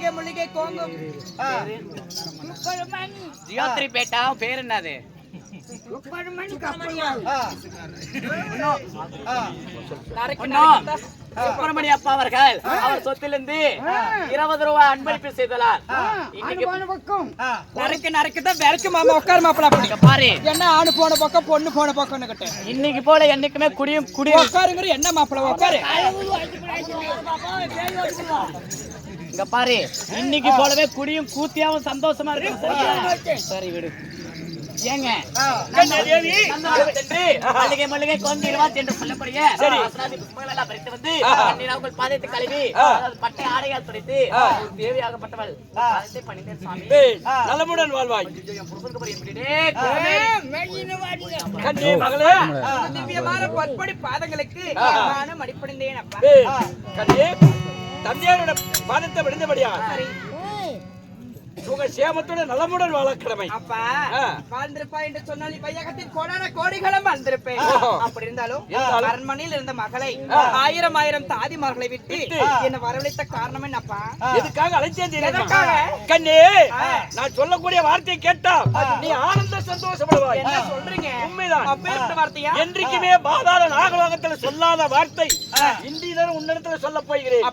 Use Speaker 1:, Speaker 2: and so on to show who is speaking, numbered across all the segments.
Speaker 1: மல்லிகை முள்ளிகை கோங்கும்.
Speaker 2: ஜியோத்ரி பேட்டா பேர் என்னது? சுப்பிரமணிய அப்பா அவர்கள் அவர் சொத்திலிருந்து இருபது ரூபாய் அன்பளிப்பு செய்தலார். இன்னைக்கு
Speaker 1: ஆ. நறுக்கு நறுக்கு தான் விரைக்கும் மாமா உட்காரு
Speaker 2: பாரு.
Speaker 1: என்ன ஆணு போன பக்கம் பொண்ணு போன பக்கம்னு கிட்ட
Speaker 2: இன்னைக்கு போல என்னைக்குமே குடியும் குடியும்.
Speaker 1: உட்காருங்கிற என்ன மாப்பிள உட்காரு.
Speaker 2: இங்க பாரு. இன்னைக்கு போலவே குடியும் கூத்தியாவும் சந்தோஷமா இருக்கும்? சரி விடு. ஏங்க மல்லிகை மல்லிகை கொண்டிருவா என்று சொல்லக்கூடிய வாசனாதி புஷ்பங்கள் எல்லாம் பறித்து வந்து கண்ணீராவுக்குள் பாதத்தை கழுவி அதாவது பட்டை ஆடையால் துடைத்து தேவியாகப்பட்டவள். பாதத்தை பணிந்தேன் சுவாமி.
Speaker 3: நலமுடன் வாழ்வாய். கண்ணே மகளே.
Speaker 1: திவ்யமான பொற்படி பாதங்களுக்கு நானும் அடிப்படைந்தேன் அப்பா.
Speaker 3: கண்ணே. தந்தையாரோட பாதத்தை விழுந்தபடியா உங்க சேமத்தோட நலமுடன் வாழ கடமை
Speaker 1: அப்பா. வாழ்ந்திருப்பா என்று சொன்னால் வையகத்தின் கோடான கோடிகளும் வாழ்ந்திருப்பேன். அப்படி இருந்தாலும். அரண்மனையில் இருந்த மகளை ஆயிரம் ஆயிரம் தாதிமார்களை விட்டு என்னை வரவழைத்த காரணம் என்னப்பா?
Speaker 3: எதுக்காக அழைச்சேன்? கண்ணே. நான் சொல்லக்கூடிய வார்த்தையை கேட்டா நீ ஆனந்த சந்தோஷப்படுவாய்.
Speaker 1: என்ன சொல்றீங்க?
Speaker 3: உண்மைதான்.
Speaker 1: வார்த்தையா?
Speaker 3: என்றைக்குமே பாதாள நாகலோகத்துல சொல்லாத வார்த்தை இன்றைய உன்னிடத்துல சொல்ல போகிறேன்?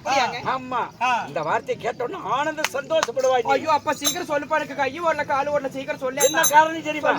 Speaker 3: ஆமா. இந்த வார்த்தையை கேட்டோன்னா ஆனந்த சந்தோஷப்படுவாய்.
Speaker 1: ஐயோ அப்பா சீக்கிரம் சொல்லுப்பா எனக்கு கை ஓடல காலு ஓடல சீக்கிரம் சொல்லு.
Speaker 3: என்ன காரணம் தெரியுமா?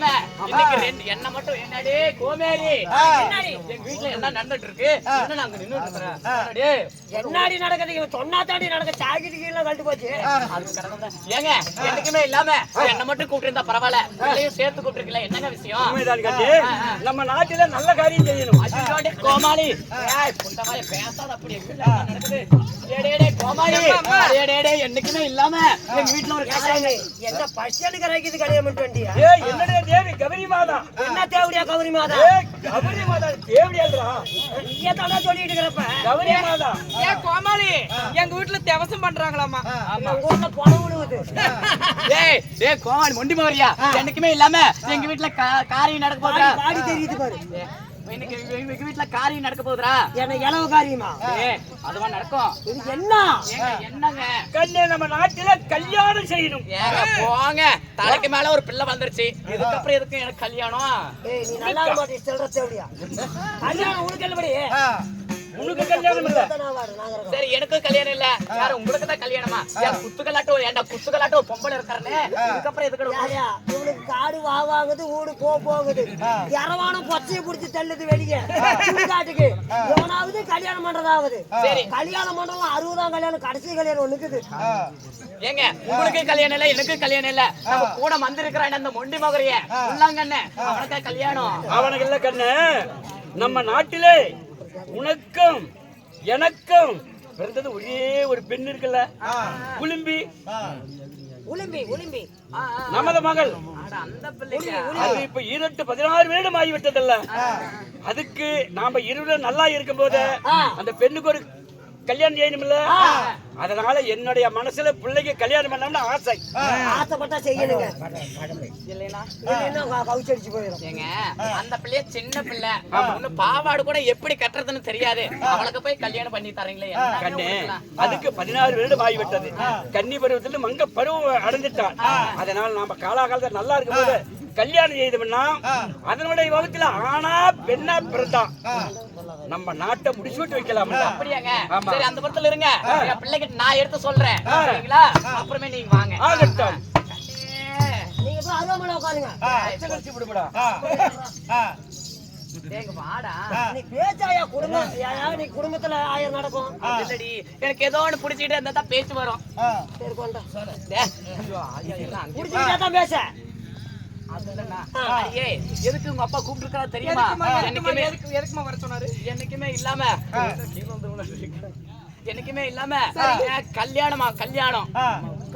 Speaker 2: இல்லாம இன்னைக்கு ரெண்டு என்ன மட்டும் என்னடி? கோமேரி. என்னடி? எங்க வீட்ல என்ன நடந்துட்டு இருக்கு என்ன நாங்க நின்னுட்டு இருக்கிறேன் என்னடி?
Speaker 4: என்னாடி நடக்குது? இவன் சொன்னா தாண்டி நடக்க சாக்கிட்டு கீழே கழட்டு போச்சு.
Speaker 2: ஏங்க என்னைக்குமே இல்லாம என்ன மட்டும் கூப்பிட்டு பரவாயில்ல. பிள்ளையும் சேர்த்து கூப்பிட்டுருக்கல என்னங்க விஷயம்.
Speaker 3: நம்ம நாட்டில நல்ல காரியம் செய்யணும்.
Speaker 2: கோமாளி. பேசாத அப்படி நடக்குது? என்னைக்குமே இல்லாம எங்க வீட்ல ஒரு
Speaker 4: என்ன பசி எடுக்கிறாங்க கல்யாணம்
Speaker 3: ஏய் தேவி கபரி மாதா.
Speaker 4: என்ன தேவடியா கௌரி மாதா?
Speaker 3: ஏய் கபரி மாதா தேவடியாதுடா
Speaker 4: நீயே தானே சொல்லிட்டு இருக்கிறப்ப?
Speaker 3: கபரி மாதா.
Speaker 1: ஏன் கோமாளி எங்க வீட்டுல தேவசம் பண்றாங்களாமா
Speaker 4: உங்க ஊர்ல பணம் விழுவுது.
Speaker 2: டேய் கோமாளி மொண்டி மகரியா என்னைக்குமே இல்லாம எங்க வீட்ல காரியம் நடக்க போகுதா?
Speaker 4: பாடி தெரியுது பாரு.
Speaker 2: இன்னைக்கு எங்க- வீட்ல காரியம் நடக்க போகுதுடா.
Speaker 4: என்ன இளவு காரியமா?
Speaker 2: அதுவா நடக்கும்.
Speaker 4: இது என்ன?
Speaker 2: என்னங்க?
Speaker 3: கண்ணே நம்ம நாட்டில கல்யாணம் செய்யணும்.
Speaker 2: போங்க. தலைக்கு மேல ஒரு பிள்ளை வந்துருச்சு இதுக்கப்புறம் எதுக்கு எனக்கு கல்யாணம்?
Speaker 4: நீ நல்லா மாட்டே சொல்ற தேவடியா கல்யாணம் உனக்கு
Speaker 3: உனக்கு கல்யாணம் இல்ல.
Speaker 2: சரி எனக்கும் கல்யாணம் இல்ல. யாரும் உங்களுக்கு தான் கல்யாணமா? ஏன் குத்துக்கலாட்டம் ஏன்டா குத்துக்கலாட்டம் ஒரு பொம்பளை இருக்காருன்னு? இதுக்கப்புறம் எதுக்கு
Speaker 4: இவனுக்கு காடு வா வாங்குது ஊடு போ போகுது. இரவானம் பொச்சையை புடிச்சு தள்ளுது வெளியே. சுடுகாட்டுக்கு. எவனாவது கல்யாணம் பண்றதாவது.
Speaker 2: சரி.
Speaker 4: கல்யாணம் பண்றவங்க அறுபதாம் கல்யாணம் கடைசி கல்யாணம் ஒண்ணுக்குது
Speaker 2: ஏங்க உங்களுக்கு கல்யாணம் இல்ல எனக்கு கல்யாணம் இல்ல. நம்ம கூட வந்திருக்கிறான் அந்த மொண்டி மகரைய. உள்ளாங்கண்ணே. அவனுக்கு கல்யாணம்.
Speaker 3: அவனுக்கு இல்ல கண்ணு. நம்ம நாட்டிலே உனக்கும் எனக்கும் பிறந்தது ஒரே ஒரு பெண் இருக்குல்ல? குளிம்பி
Speaker 4: உளும்பி. உளும்பி.
Speaker 3: நமது மகள்.
Speaker 2: அட, அந்த பிள்ளைங்க.
Speaker 3: அது இப்ப ஈரட்டு பதினாறு வருடம் ஆகிவிட்டதல்ல. அதுக்கு நாம இருவரும் நல்லா இருக்கும்போது அந்த பெண்ணுக்கு ஒரு கல்யாணம் செய்யணும்ல? அதனால என்னுடைய மனசுல பிள்ளைக்கு கல்யாணம் பண்ணணும்னு ஆசை.
Speaker 4: ஆசைப்பட்டா செய்யணுங்க.
Speaker 2: இல்லைனா
Speaker 4: இல்லைன்னா க- கவுச்சடிச்சு போயிடும்
Speaker 2: ஏங்க அந்த பிள்ளைய சின்ன பிள்ளை. பாவாடு கூட எப்படி கட்டுறதுன்னு தெரியாது. அவளுக்கு போய் கல்யாணம் பண்ணி தரீங்களே
Speaker 3: கண்ணு? அதுக்கு பதினாறு வருடம் ஆகிவிட்டது கன்னி பருவத்தில் மங்க பருவம் அடைஞ்சிட்டான். அதனால நாம காலாகாலத்துல நல்லா இருக்கும்போது கல்யாணம் செய்தோம்னா அதனுடைய வகுத்துல ஆனா பெண்ணா பிறந்தான் நம்ம நாட்டை முடிச்சு விட்டு வைக்கலாம்ல.
Speaker 2: அப்படியாங்க. சரி அந்த படத்துல இருங்க. என் பிள்ளைக்கு நான் எடுத்து சொல்றேன். சரிங்களா? அப்புறமே நீங்க வாங்க.
Speaker 3: ஆகட்டும்.
Speaker 4: நீங்க போய் அருவாமலை உட்காருங்க.
Speaker 3: கழிச்சு விடுபடா.
Speaker 2: ஏங்க வாடா.
Speaker 4: நீ பேச்சாயா குடும்பம்? ஏயா, நீ குடும்பத்துல ஆயிரம் நடக்கும்.
Speaker 2: இல்லடி எனக்கு ஏதோ ஒண்ணு புடிச்சிட்டு இருந்தா பேச்சு வரும்.
Speaker 4: பேச.
Speaker 2: எதுக்கு உங்க அப்பா கூப்பிட்டு தெரியுமா? என்னைக்குமே
Speaker 1: எதுக்குமா வர சொன்னாரு?
Speaker 2: என்னைக்குமே இல்லாம என்னைக்குமே இல்லாம ஏன் கல்யாணமா கல்யாணம்.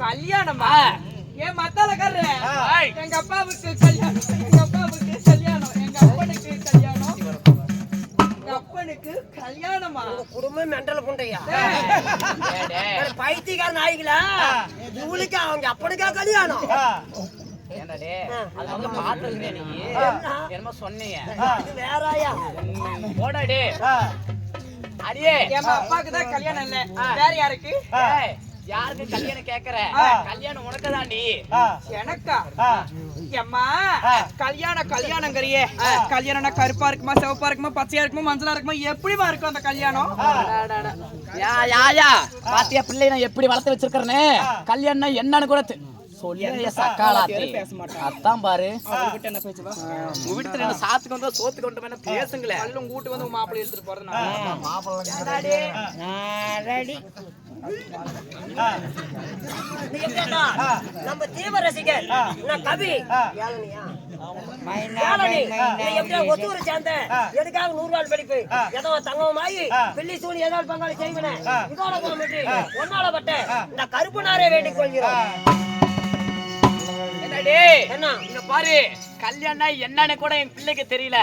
Speaker 1: கல்யாணமா. ஏன் மத்தாலக்காரரு. எங்க அப்பாவுக்கு கல்யாணம் எங்க அப்பாவுக்கு கல்யாணம் எங்க அப்பனுக்கு கல்யாணம். எங்க அப்பனுக்கு கல்யாணமா?
Speaker 4: குடும்பம் மெண்டல் புண்டையா?
Speaker 2: டேய், டேய்.
Speaker 4: பைத்தியக்காரன் ஆயிங்களா இவளுக்கு அவங்க அப்பனுக்கா கல்யாணம்?
Speaker 2: அது வந்து பார்த்திருக்கிறியா நீ? என்னமோ சொன்னீங்க.
Speaker 4: இது வேறாயா?
Speaker 2: போடா டேய். அடியே.
Speaker 1: என் அப்பாவுக்கு தான் கல்யாணம் இல்ல வேற யாருக்கு?
Speaker 2: ஏய், யாருக்கு கல்யாணம் கேக்குற? கல்யாணம் உனக்கு
Speaker 1: எனக்கா? கல்யாணம் கல்யாணங்கறியே. கல்யாணம்னா கருப்பா இருக்குமா சிவப்பா இருக்குமா பச்சையா இருக்குமா மஞ்சளா இருக்குமா எப்படிமா இருக்கும் அந்த கல்யாணம்?
Speaker 2: யா யா பாத்தியா பிள்ளை நான் எப்படி வளர்த்து வச்சிருக்கிறேன்னு? கல்யாணம் என்னன்னு கூட சொல்லியா சக்காலாத்தி அதான் பாரு.
Speaker 1: அவர்கிட்ட என்ன பேசுவா?
Speaker 2: உங்க வீட்டுல ரெண்டு சாத்துக்கு வந்து சோத்துக்கு வந்து வேணா பேசுங்களேன்
Speaker 1: பல்லு உங்க வீட்டுக்கு வந்து உங்க மாப்பிள்ளை எடுத்துட்டு போறது?
Speaker 4: நம்ம தீவிர ரசிகர் நான் கவி. ஒத்தூரை சேர்ந்த? எதுக்காக நூறு ரூபாய் படிப்பு? ஏதோ தங்கமாயி பில்லி சூனி ஏதாவது பங்காளி செய்வன. இதோட குணமிட்டு ஒன்னால பட்ட இந்த கருப்பு நாரே வேண்டிக் கொள்கிறோம். என்ன?
Speaker 2: இங்க பாரு. கல்யாணம் என்னன்னு கூட என் பிள்ளைக்கு தெரியல.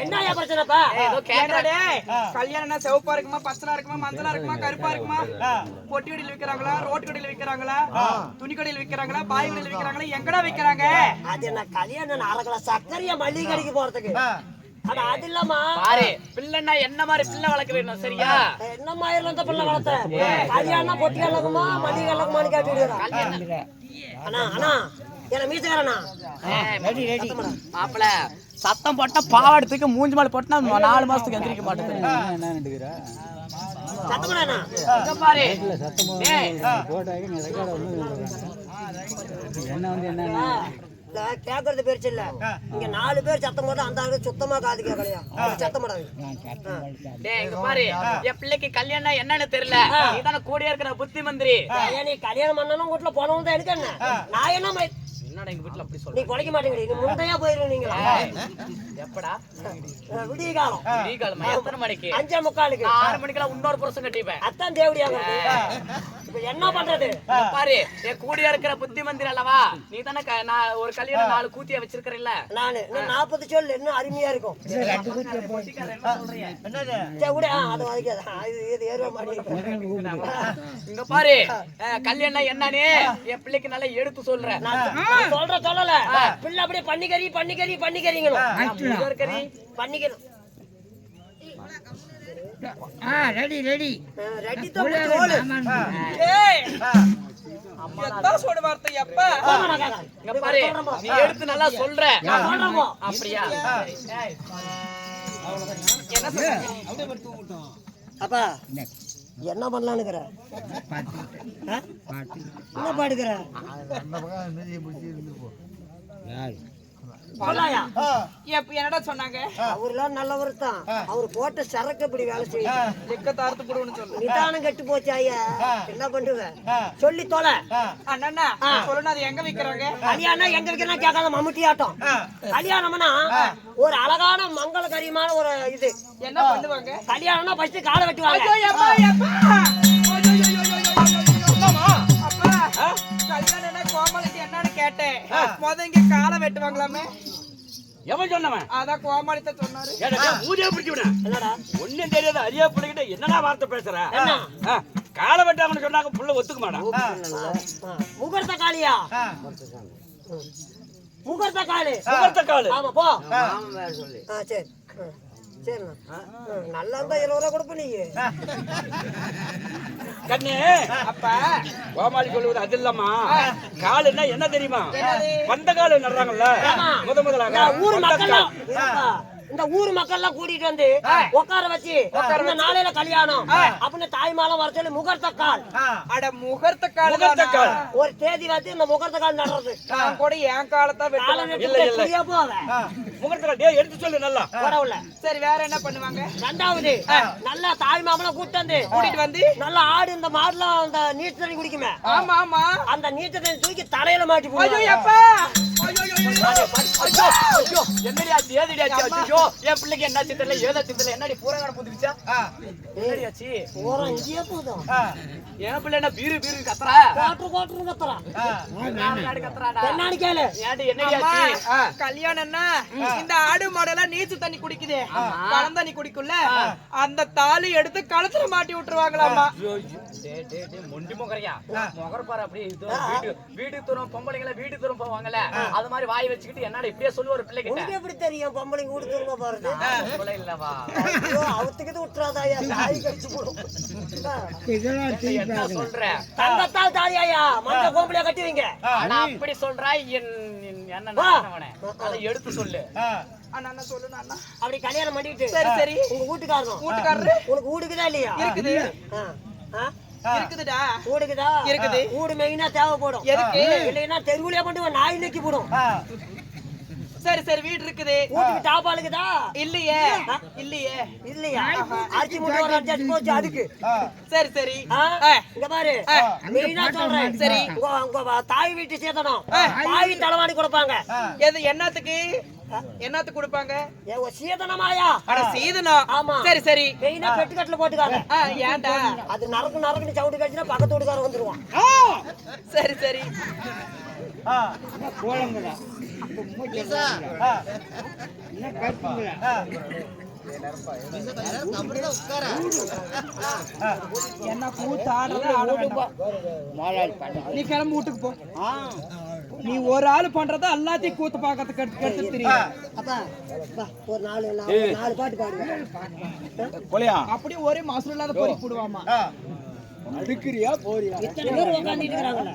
Speaker 4: என்னய்யா பிரச்சனைப்பா?
Speaker 2: ஏதோ கேக்குறேன்
Speaker 1: என்னடே கல்யாணம்னா சிவப்பா இருக்குமா பச்சலா இருக்குமா மஞ்சளா இருக்குமா கருப்பா இருக்குமா? பொட்டி கடையில விக்கிறாங்களா ரோட்டு கடையில விக்கிறாங்களா துணி கடையில விக்கிறாங்களா பாய் கடையில விக்கிறாங்களா எங்கடா விக்கிறாங்க?
Speaker 4: அது என்ன கல்யாணம் அரைக்கல சக்கரையா மல்லிகை கடைக்கு போறதுக்கு? ஆனா அது இல்லம்மா.
Speaker 2: பாரு பிள்ளைன்னா என்ன மாதிரி பிள்ளை வளர்க்க வேணும் சரியா?
Speaker 4: என்ன மாதிரி பிள்ளை வளர்த்த? கல்யாணம் பொட்டி கலக்குமா மல்லிகை கலக்குமான்னு கேட்டுக்கிறான் அண்ணா அண்ணா. என்ன மீசக்காரண்ணா.
Speaker 2: மாப்பிள. சத்தம் போட்டா பாவாடத்துக்கு மூஞ்சி மேல போட்டா நாலு மாசத்துக்கு எந்திரிக்க மாட்டேங்குது
Speaker 4: சத்தமடா
Speaker 2: இங்க பாரு. டேய்,
Speaker 4: இல்ல கேக்குறது பெருசு இல்ல இங்க நாலு பேர் சத்தம் போட்டு அந்த ஆளுக்கு சுத்தமா காது கேட்கலையா சத்தம் போடாது.
Speaker 2: டேய், இங்க பாரு. என் பிள்ளைக்கு கல்யாணம் என்னன்னு தெரியல. நீதானே கூடிய இருக்கிற புத்தி மந்திரி.
Speaker 4: நீ கல்யாணம் பண்ணாலும் வீட்டுல போனவங்க தான் என்ன நான் என்ன ம-
Speaker 2: என்னடா எங்க வீட்டுல அப்படி
Speaker 4: நீ
Speaker 2: சொல்ற
Speaker 4: குலைக்க மாட்டேங்கிறீ. நீ முந்தையா போயிருவீங்களா
Speaker 2: எப்படா?
Speaker 4: விடிய காலம்.
Speaker 2: விடிகாலமா எத்தனை மணிக்கு?
Speaker 4: அஞ்சே முக்காலுக்கு.
Speaker 2: ஆறு மணிக்கெல்லாம் இன்னொரு புருஷன் கட்டிப்பேன்.
Speaker 4: அத்தான் தேவடியாங்க. இப்ப என்ன பண்றது?
Speaker 2: பாரு என் கூடிய இருக்கிற புத்தி மந்திரி அல்லவா? நீ தானே நான் ஒரு கல்யாணம் நாலு கூத்திய வச்சிருக்கிறல்ல?
Speaker 4: நானு நாற்பது சொல் இன்னும் அருமையா இருக்கும்.
Speaker 2: இங்க பாரு அஹ், கல்யாணம் என்னன்னு என் பிள்ளைக்கு நல்லா எடுத்து சொல்றேன்.
Speaker 4: நான் சொல்ற சொல்லல. பிள்ளை அப்படியே பண்ணிக்கறி பண்ணிக்கறி பண்ணிக்கறீங்களும் பண்ணிக்கணும்.
Speaker 5: Ready ready.
Speaker 4: பிடிச்சி ஓடு.
Speaker 1: ஏய். எத்தான் சொல்ற வார்த்தை.
Speaker 2: இங்க பாரு. நீ எடுத்து நல்லா சொல்ற. அப்படியா?
Speaker 4: அப்பா. என்ன? பண்ணலான்னுக்கிற? ஆ? என்ன பாடுக்கிற?
Speaker 1: எப்ப என்னடா சொன்னாங்க?
Speaker 4: அவர்லாம் நல்லவர் தான். அவர் போட்ட சரக்கு இப்படி வேலை செய்யும்
Speaker 1: லிக்கத்தை அறுத்து போடுன்னு சொல்லு.
Speaker 4: நிதானம் கெட்டு போச்சு ஐயா. என்ன பண்ணுவ? சொல்லி தொலை.
Speaker 1: அண்ணா சொல்லணும் அது எங்க விக்கிறாங்க?
Speaker 4: கல்யாணம் எங்க வைக்கிறா கேட்காத மம்முட்டி ஆட்டம் கல்யாணம்னா ஒரு அழகான மங்களகரியமான ஒரு இது.
Speaker 1: என்ன பண்ணுவாங்க?
Speaker 4: கல்யாணம்னா ஃபர்ஸ்ட் காலை வெட்டுவாங்க.
Speaker 1: கேட்டேன். முத இங்க காலை வெட்டுவாங்களாமே?
Speaker 3: எவன் சொன்னவன்?
Speaker 1: அதான் கோமாளித்த சொன்னாரு.
Speaker 3: ஊரே பிடிச்சு விட
Speaker 4: என்னடா?
Speaker 3: ஒண்ணும் தெரியாத அரியா பிள்ளைகிட்ட என்னடா வார்த்தை பேசுற? காலை வெட்டாங்கன்னு சொன்னாங்க புள்ள ஒத்துக்க மாட்டான்
Speaker 4: முகூர்த்த காளியா. முகூர்த்த காளி.
Speaker 3: முகூர்த்த காலு
Speaker 4: ஆமா போ. ஆ, சரி. ம், நல்லா இருந்தா இருபது ரூபா கொடுப்ப நீ.
Speaker 3: கண்ணு.
Speaker 1: அப்பா
Speaker 3: கோமாளி சொல்லுவது அது இல்லம்மா காலுன்னா என்ன தெரியுமா? பந்த காலு நடுறாங்கல்ல? முத முதலாக
Speaker 4: ஊர் மக்கள். இந்த ஊர் மக்கள் எல்லாம் கூட்டிட்டு வந்து உட்கார வச்சு இந்த நாளையில கல்யாணம் அப்படின்னு தாய்மாலம் வர சொல்லி முகூர்த்த கால்
Speaker 1: அட முகூர்த்த கால்
Speaker 3: முகூர்த்த கால்.
Speaker 4: ஒரு தேதி வச்சு இந்த முகூர்த்த கால் நடுறது
Speaker 1: நான் கூட என் காலத்தான்
Speaker 4: காலை
Speaker 1: வெட்டுவாங்க
Speaker 3: இல்ல,
Speaker 4: நட்டு
Speaker 3: இல்ல.
Speaker 4: புரியா போவ
Speaker 3: முகூர்த்த கால் டேய் எடுத்து சொல்லு நல்லா.
Speaker 4: வரவுல
Speaker 1: சரி வேற என்ன பண்ணுவாங்க?
Speaker 4: ரெண்டாவது நல்லா தாய் மாமலாம் கூட்டு வந்து
Speaker 1: கூட்டிட்டு வந்து?
Speaker 4: நல்லா ஆடு இந்த மாடுலாம் அந்த நீச்சல் தண்ணி குடிக்குமே
Speaker 1: ஆமா ஆமா.
Speaker 4: அந்த நீச்சல் தண்ணி தூக்கி தலையில மாட்டி
Speaker 1: ஐயோ. எப்பா? ஐயோ ஐயோ, ஐயோ,
Speaker 2: என்னடி ஆச்சு, ஏதுடி ஆச்சு? ஐயோ, என் பிள்ளைக்கு என்னாச்சு தெரியல, ஏதாச்சு தெரியல, என்னடி பூரகாரம் புந்துருச்சா? என்னடி ஆச்சு?
Speaker 4: போறோம் இங்கேயே போதும்
Speaker 2: என் பிள்ளை என்ன பீரு பீரு கத்துறா?
Speaker 4: கேளு?
Speaker 1: கல்யாணம்னா இந்த ஆடு மாடெல்லாம் நீச்சு தண்ணி குடிக்குதே. பழம் தண்ணி குடிக்கும்ல? அந்த தாலி எடுத்து கழுத்துல மாட்டி விட்டுருவாங்களாமா
Speaker 2: ஐயோ, ஐயோ, டேய், டேய், டேய், மொண்டி மொகரையா. மொகர பாரு அப்படியே வீடு- வீட்டுக்கு தூரம் பொம்பளைங்கள வீட்டுக்கு தூரம் போவாங்கல்ல? அது மாதிரி வாய் வச்சுக்கிட்டு என்னடா இப்படியே சொல்லுவ ஒரு பிள்ளைகிட்ட
Speaker 4: எப்படி தெரியும்? பொம்பளைங்க வீடு திரும்ப போறது
Speaker 2: சொல்ல இல்லவா
Speaker 4: ஐயோ அவத்துக்கு விட்டுறாதாயா தாய் கடிச்சு போடும்.
Speaker 5: இதெல்லாம்
Speaker 2: என்ன சொல்ற?
Speaker 4: தங்கத்தால் தாலியாயா? மஞ்ச கோம்பளையா கட்டுவீங்க?
Speaker 2: ஆனா அப்படி சொல்றா என்ன அதை எடுத்து சொல்லு.
Speaker 4: கல்யாணம் பண்ணிட்டு.
Speaker 1: சரி சரி.
Speaker 4: உங்க வீட்டுக்காரனும்
Speaker 1: வீட்டுக்காரரு?
Speaker 4: உனக்கு வீடுக்குதா இல்லையா?
Speaker 1: இருக்குது? இருக்குதுடா.
Speaker 4: வீடுக்குதா?
Speaker 1: இருக்குது.
Speaker 4: வீடு மெயினா தேவைப்படும்.
Speaker 1: எதுக்கு?
Speaker 4: இல்லைன்னா தெருவுலயே கொண்டு நாய் நக்கி போடும்.
Speaker 1: சரி சரி வீடு இருக்குது.
Speaker 4: வீட்டுக்கு தாப்பாளுக்குதா
Speaker 1: இல்லையே. இல்லையே?
Speaker 4: இல்லையா. அரிசி மூட்டை ஒரு போச்சு அதுக்கு.
Speaker 1: சரி சரி.
Speaker 4: ஆ?
Speaker 1: ஆ.
Speaker 4: இங்க பாரு. மெயினா சொல்றேன்.
Speaker 1: சரி.
Speaker 4: உங்க உங்க தாய் வீட்டு சேதனம். தாய் தலைவாணி கொடுப்பாங்க.
Speaker 1: எது என்னத்துக்கு? என்னத்துக்கு கொடுப்பாங்க?
Speaker 4: சீதனமாயா?
Speaker 1: அட சீதனம்
Speaker 4: ஆமா.
Speaker 1: சரி சரி.
Speaker 4: மெயினா பெட்டுக்கட்டுல போட்டுக்காங்க
Speaker 1: ஆ, ஏன்டா?
Speaker 4: அது நரக்கு நரக்குன்னு சவுண்டு கடிச்சுனா பக்கத்து வீட்டுக்காரன் வந்துருவான்.
Speaker 1: சரி சரி. என்ன கூத்து ஆடுறது ஆட வேண்டாம். நீ கிளம்பு வீட்டுக்கு போ. நீ ஒரு ஆளு பண்றத எல்லாத்தையும் கூத்து பாக்கிறதுக்கு எடுத்து எடுத்து தெரியும்
Speaker 4: அப்பா வா, ஒரு நாலு நாலு பாட்டு
Speaker 1: அப்படியே ஒரே மாசம் இல்லாத பொறி போடுவாமா?
Speaker 3: அடுக்கிறியா போறியா?
Speaker 4: இத்தனை பேர் உட்காந்துட்டு இருக்கிறாங்களே?